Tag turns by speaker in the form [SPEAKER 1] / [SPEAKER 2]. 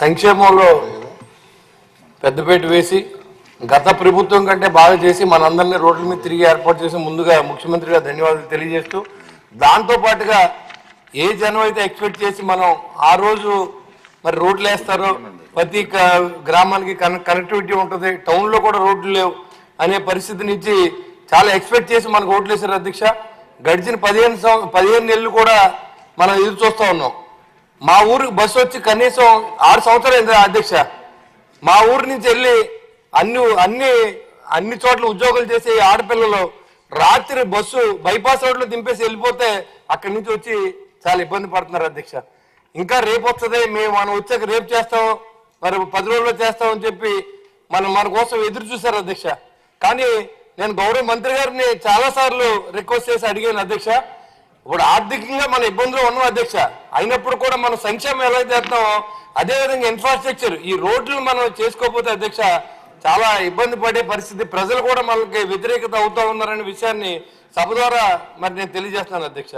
[SPEAKER 1] సంక్షేమంలో పెద్దపేట వేసి గత ప్రభుత్వం కంటే బాగా చేసి మనందరినీ రోడ్ల మీద తిరిగి ఏర్పాటు చేసి ముందుగా ముఖ్యమంత్రిగా ధన్యవాదాలు తెలియజేస్తూ దాంతో పాటుగా ఏ జనం అయితే ఎక్స్పెక్ట్ చేసి మనం ఆ రోజు మరి రోడ్లు వేస్తారో ప్రతి గ్రామానికి కనెక్టివిటీ ఉంటుంది టౌన్లో కూడా రోడ్లు లేవు అనే పరిస్థితి నుంచి చాలా ఎక్స్పెక్ట్ చేసి మనకు ఓట్లు వేశారు అధ్యక్ష. గడిచిన పదిహేను సంవ పదిహేను నెలలు కూడా మనం ఎదురు చూస్తూ ఉన్నాం. మా ఊరికి బస్సు వచ్చి కనీసం ఆరు సంవత్సరాలు అధ్యక్ష. మా ఊరి నుంచి వెళ్ళి అన్ని అన్ని అన్ని చోట్ల ఉద్యోగాలు చేసే ఆడపిల్లలు రాత్రి బస్సు బైపాస్ రోడ్లో దింపేసి వెళ్ళిపోతే అక్కడి నుంచి వచ్చి చాలా ఇబ్బంది పడుతున్నారు అధ్యక్ష. ఇంకా రేపు వస్తుంది మేము మనం వచ్చాక రేపు చేస్తాం మరి పది రోజుల్లో చేస్తామని చెప్పి మనం మన కోసం ఎదురు చూశారు అధ్యక్ష. కానీ నేను గౌరవ మంత్రి గారిని చాలా సార్లు రిక్వెస్ట్ చేసి అడిగాను అధ్యక్ష. ఇప్పుడు ఆర్థికంగా మన ఇబ్బందులు ఉన్నాం అధ్యక్ష. అయినప్పుడు కూడా మనం సంక్షేమం ఎలా చేస్తామో అదే విధంగా ఇన్ఫ్రాస్ట్రక్చర్ ఈ రోడ్లు మనం చేసుకోకపోతే అధ్యక్ష చాలా ఇబ్బంది పడే పరిస్థితి. ప్రజలు కూడా మనకి వ్యతిరేకత అవుతా ఉన్నారనే విషయాన్ని సభ ద్వారా మరి నేను తెలియజేస్తున్నాను అధ్యక్ష.